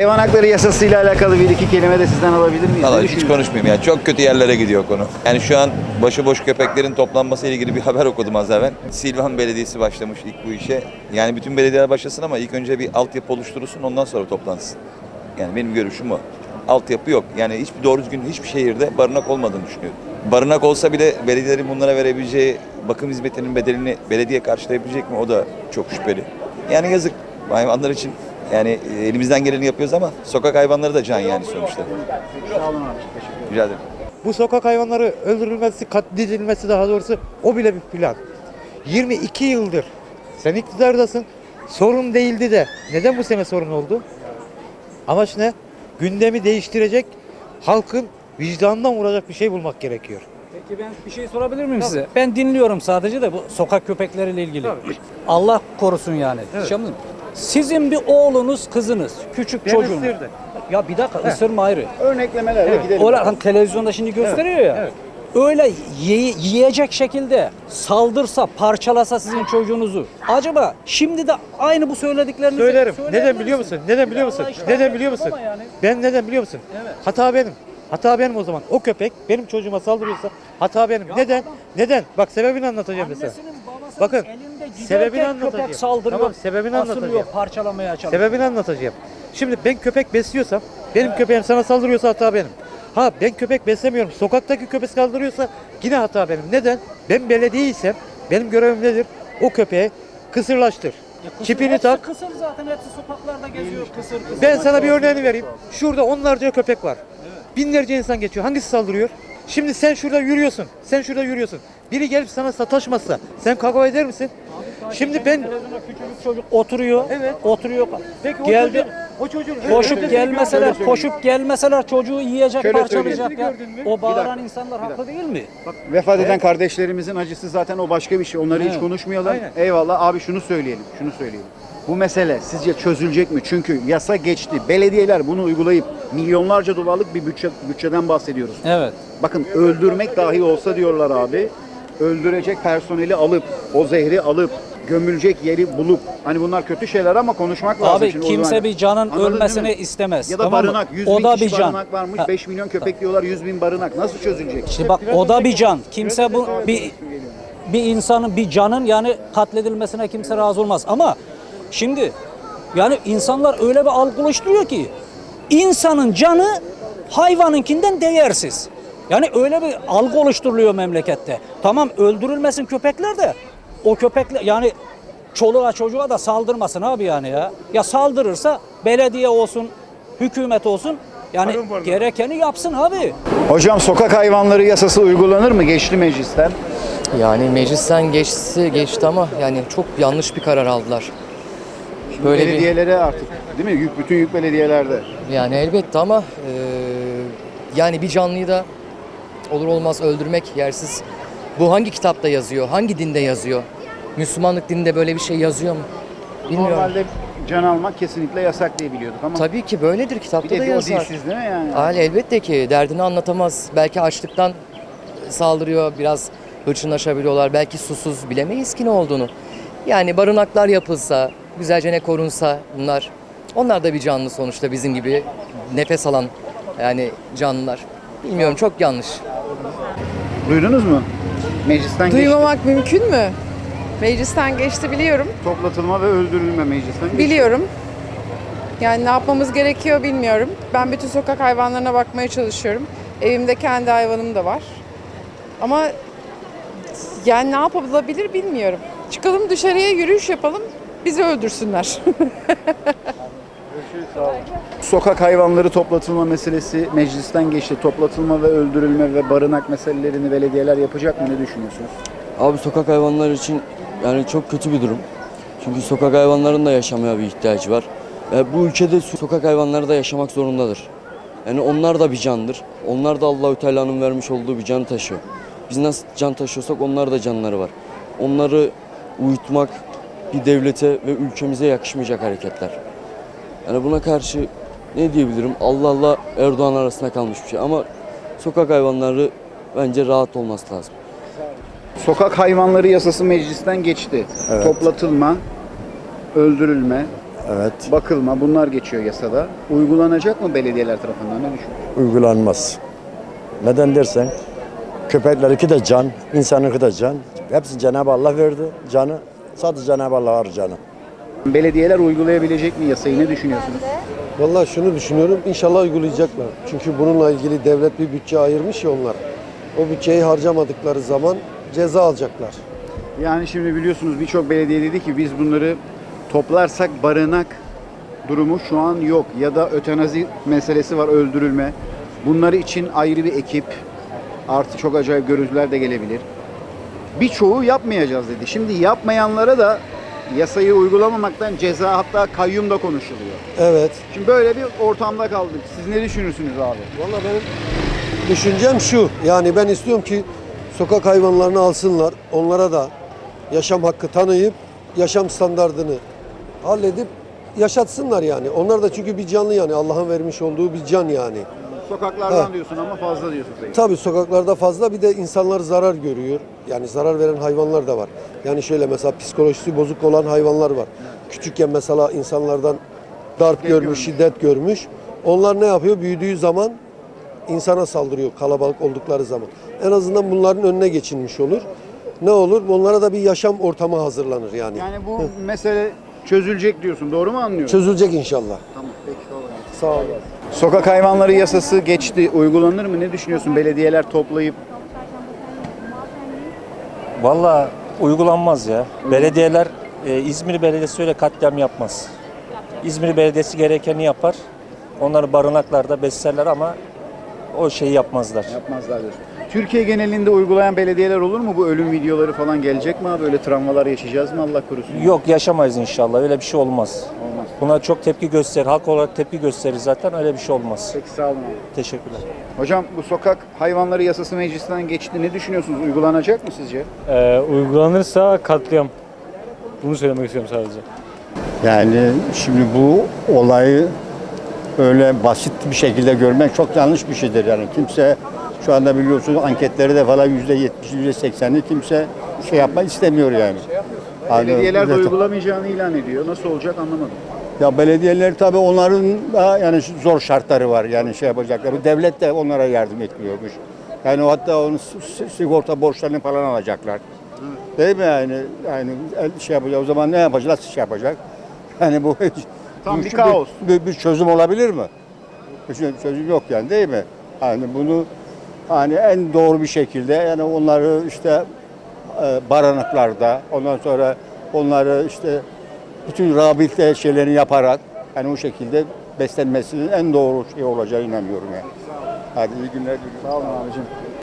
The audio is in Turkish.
Hayvan hakları yasasıyla alakalı bir iki kelime de sizden alabilir miyiz? Valla Ne hiç düşünüyorsunuz? konuşmayayım ya. Çok kötü yerlere gidiyor konu. Yani şu an başıboş köpeklerin toplanması ile ilgili bir haber okudum az evvel. Silvan Belediyesi başlamış ilk bu işe. Yani bütün belediyeler başlasın ama ilk önce bir altyapı oluşturulsun ondan sonra toplansın. Yani benim görüşüm o. Altyapı yok. Yani hiçbir doğru düzgün hiçbir şehirde barınak olmadığını düşünüyorum. Barınak olsa bile belediyelerin bunlara verebileceği bakım hizmetinin bedelini belediye karşılayabilecek mi? O da çok şüpheli. Yani yazık hayvanlar için. Yani e, elimizden geleni yapıyoruz ama sokak hayvanları da can yani sonuçta. Sağ olun abi. Teşekkür ederim. Rica ederim. Bu sokak hayvanları öldürülmesi, katledilmesi daha doğrusu o bile bir plan. 22 yıldır sen iktidardasın. Sorun değildi de neden bu sene sorun oldu? Amaç ne? Gündemi değiştirecek, halkın vicdanından vuracak bir şey bulmak gerekiyor. Peki ben bir şey sorabilir miyim size? Ben dinliyorum sadece de bu sokak köpekleriyle ilgili. Allah korusun yani. Şey yapmadın mı? Sizin bir oğlunuz, kızınız, küçük Ben çocuğunuz. ısırdı. Ya bir dakika ısırma ayrı. Örneklemelerle gidelim. Öyle hani televizyonda şimdi gösteriyor ya. evet. Öyle ye- yiyecek şekilde saldırsa, parçalasa sizin çocuğunuzu. Acaba şimdi de aynı bu söylediklerinizi Söylerim. söyleyebilir Neden biliyor musun? Neden biliyor musun? Neden biliyor musun? ama yani. Ben neden biliyor musun? Evet. Hata benim. Hata benim o zaman. O köpek benim çocuğuma saldırıyorsa hata benim. neden? Neden? Bak sebebini anlatacağım. Annesinin babasının Bakın, elinde giderken sebebini anlatacağım. köpek saldırıyor. Tamam, sebebini asılıyor, anlatacağım. parçalamaya çalışıyor. Sebebini anlatacağım. Şimdi ben köpek besliyorsam, benim köpeğim sana saldırıyorsa hata benim. Ha ben köpek beslemiyorum. Sokaktaki köpek saldırıyorsa yine hata benim. Neden? Ben belediyeysem benim görevim nedir? O köpeği kısırlaştır. Ya kısır- Çipini tak. Kısır zaten hepsi sokaklarda geziyor kısır kısır. Ben sana bir örneğini vereyim. Şurada onlarca köpek var. Binlerce insan geçiyor. Hangisi saldırıyor? Şimdi sen şurada yürüyorsun. Sen şurada yürüyorsun. Biri gelip sana sataşmazsa sen kavga eder misin? Şimdi ben küçücük çocuk oturuyor. Evet. Oturuyor. Peki o Geldi. çocuğun, o çocuğun Koşup gelmeseler, koşup gelmeseler çocuğu yiyecek, Şöyle parçalayacak ya. O bağıran insanlar haklı değil mi? Vefat eden kardeşlerimizin acısı zaten o başka bir şey. Onları hiç konuşmayalım. Eyvallah. Abi şunu söyleyelim. Şunu söyleyelim. Bu mesele sizce çözülecek mi? Çünkü yasa geçti. Belediyeler bunu uygulayıp milyonlarca dolarlık bir bütçe, bütçeden bahsediyoruz. Evet. Bakın öldürmek dahi olsa diyorlar abi. Öldürecek personeli alıp, o zehri alıp, gömülecek yeri bulup. Hani bunlar kötü şeyler ama konuşmak lazım. Abi şimdi kimse zaman. bir canın Anladın ölmesini istemez. Ya da tamam barınak. 100 o bin da bir can. barınak varmış. Ha, 5 milyon köpek diyorlar. 100 bin barınak. Nasıl çözülecek? İşte bak o da bir can. Kimse bu bir bir insanın bir canın yani katledilmesine kimse razı olmaz. Ama şimdi yani insanlar öyle bir algı oluşturuyor ki insanın canı hayvanınkinden değersiz. Yani öyle bir algı oluşturuluyor memlekette. Tamam öldürülmesin köpekler de o köpekler yani çoluğa çocuğa da saldırmasın abi yani ya. Ya saldırırsa belediye olsun, hükümet olsun yani gerekeni yapsın abi. Hocam sokak hayvanları yasası uygulanır mı? Geçti meclisten. Yani meclisten geçti geçti ama yani çok yanlış bir karar aldılar. Böyle bir Belediyelere artık değil mi? Yük, bütün yük belediyelerde. yani elbette ama e, yani bir canlıyı da olur olmaz öldürmek yersiz. Bu hangi kitapta yazıyor? Hangi dinde yazıyor? Müslümanlık dininde böyle bir şey yazıyor mu? Bilmiyorum. Normalde can almak kesinlikle yasak diye biliyorduk ama Tabii ki böyledir bir kitapta da de o yazar. dilsiz değil mi yani? Hali elbette ki derdini anlatamaz. Belki açlıktan saldırıyor, biraz hırçınlaşabiliyorlar. Belki susuz, bilemeyiz ki ne olduğunu. Yani barınaklar yapılsa, güzelce ne korunsa bunlar. Onlar da bir canlı sonuçta bizim gibi nefes alan yani canlılar. Bilmiyorum çok yanlış. Duydunuz mu? Meclisten Duymamak mümkün mü? Meclisten geçti biliyorum. geçti. Toplatılma ve öldürülme meclisten geçti. Biliyorum. Yani ne yapmamız gerekiyor bilmiyorum. Ben bütün sokak hayvanlarına bakmaya çalışıyorum. Evimde kendi hayvanım da var. Ama yani ne yapılabilir bilmiyorum. Çıkalım dışarıya yürüyüş yapalım. Bizi öldürsünler. Sokak hayvanları toplatılma meselesi meclisten geçti. Toplatılma ve öldürülme ve barınak meselelerini belediyeler yapacak mı? Ne düşünüyorsunuz? Abi sokak hayvanları için yani çok kötü bir durum. Çünkü sokak hayvanlarının da yaşamaya bir ihtiyacı var. Ve bu ülkede so- sokak hayvanları da yaşamak zorundadır. Yani onlar da bir candır. Onlar da Allahü Teala'nın vermiş olduğu bir can taşıyor. Biz nasıl can taşıyorsak onlar da canları var. Onları uyutmak bir devlete ve ülkemize yakışmayacak hareketler. Yani buna karşı ne diyebilirim? Allah'la Erdoğan arasında kalmış bir şey ama sokak hayvanları bence rahat olması lazım. Sokak hayvanları yasası meclisten geçti. Toplatılma, öldürülme Evet, bakılma bunlar geçiyor yasada. Uygulanacak mı belediyeler tarafından ne düşünüyorsun? uygulanmaz. Neden dersen, köpeklerinki de can, insanınki de can. Hepsi Cenab-ı Allah verdi canı. Sadece Cenab-ı Allah var canı. Belediyeler uygulayabilecek mi yasayı ne düşünüyorsunuz? Vallahi şunu düşünüyorum, inşallah uygulayacaklar. Çünkü bununla ilgili devlet bir bütçe ayırmış ya onlar. O bütçeyi harcamadıkları zaman ceza alacaklar. Yani şimdi biliyorsunuz birçok belediye dedi ki biz bunları toplarsak barınak durumu şu an yok. Ya da ötenazi meselesi var öldürülme. Bunları için ayrı bir ekip. Artı çok acayip görüntüler de gelebilir. Birçoğu yapmayacağız dedi. Şimdi yapmayanlara da yasayı uygulamamaktan ceza hatta kayyum da konuşuluyor. Evet. Şimdi böyle bir ortamda kaldık. Siz ne düşünürsünüz abi? Vallahi benim düşüncem şu. Yani ben istiyorum ki sokak hayvanlarını alsınlar. Onlara da yaşam hakkı tanıyıp yaşam standardını halledip yaşatsınlar yani. Onlar da çünkü bir canlı yani Allah'ın vermiş olduğu bir can yani. Sokaklardan Ha. diyorsun ama fazla diyorsun sayın. Tabii sokaklarda fazla bir de insanlar zarar görüyor. Yani zarar veren hayvanlar da var. Yani şöyle mesela psikolojisi bozuk olan hayvanlar var. Küçükken mesela insanlardan darp Şiddet görmüş, görmüş. şiddet görmüş. Onlar ne yapıyor? Büyüdüğü zaman insana saldırıyor kalabalık oldukları zaman. En azından bunların önüne geçilmiş olur. Ne olur? Onlara da bir yaşam ortamı hazırlanır yani. Yani bu mesele çözülecek diyorsun. Doğru mu anlıyorum? Çözülecek inşallah. Tamam peki kolay gelsin. Sağ olun. Sokak hayvanları yasası geçti. Uygulanır mı? Ne düşünüyorsun? Belediyeler toplayıp Valla uygulanmaz ya. Belediyeler, e, İzmir Belediyesi öyle katliam yapmaz. İzmir Belediyesi gerekeni yapar. Onları barınaklarda beslerler ama o şeyi yapmazlar. yapmazlar diyorsun. Türkiye genelinde uygulayan belediyeler olur mu? Bu ölüm videoları falan gelecek mi abi? Öyle travmalar yaşayacağız mı Allah korusun? Yok yaşamayız inşallah. Öyle bir şey olmaz. Buna çok tepki gösterir. Halk olarak tepki gösterir zaten. Öyle bir şey olmaz. Peki sağ olun. Teşekkürler. Hocam bu sokak hayvanları yasası meclisten geçti. Ne düşünüyorsunuz? Uygulanacak mı sizce? Ee, uygulanırsa katliam. Bunu söylemek istiyorum sadece. Yani şimdi bu olayı öyle basit bir şekilde görmek çok yanlış bir şeydir yani. Kimse şu anda biliyorsunuz anketleri de falan yüzde yetmiş, yüzde sekseni kimse şey yapmak istemiyor yani. Hani Belediyeler de uygulamayacağını ilan ediyor. Nasıl olacak anlamadım. Ya belediyeler tabii onların da yani zor şartları var yani şey yapacaklar. Devlet de onlara yardım etmiyormuş. Yani hatta onun sigorta borçlarını falan alacaklar. Değil mi yani? Yani şey yapacak. O zaman ne yapacak? Nasıl şey yapacak? Yani bu Tam bir kaos. Bir, bir çözüm olabilir mi? Bir çö- çözüm yok yani değil mi? Yani bunu hani en doğru bir şekilde yani onları işte e, barınaklarda ondan sonra onları işte bütün rehabilite şeylerini yaparak yani o şekilde beslenmesinin en doğru şey olacağına inanıyorum yani. Hadi iyi günler diliyorum. Sağ olun abicim.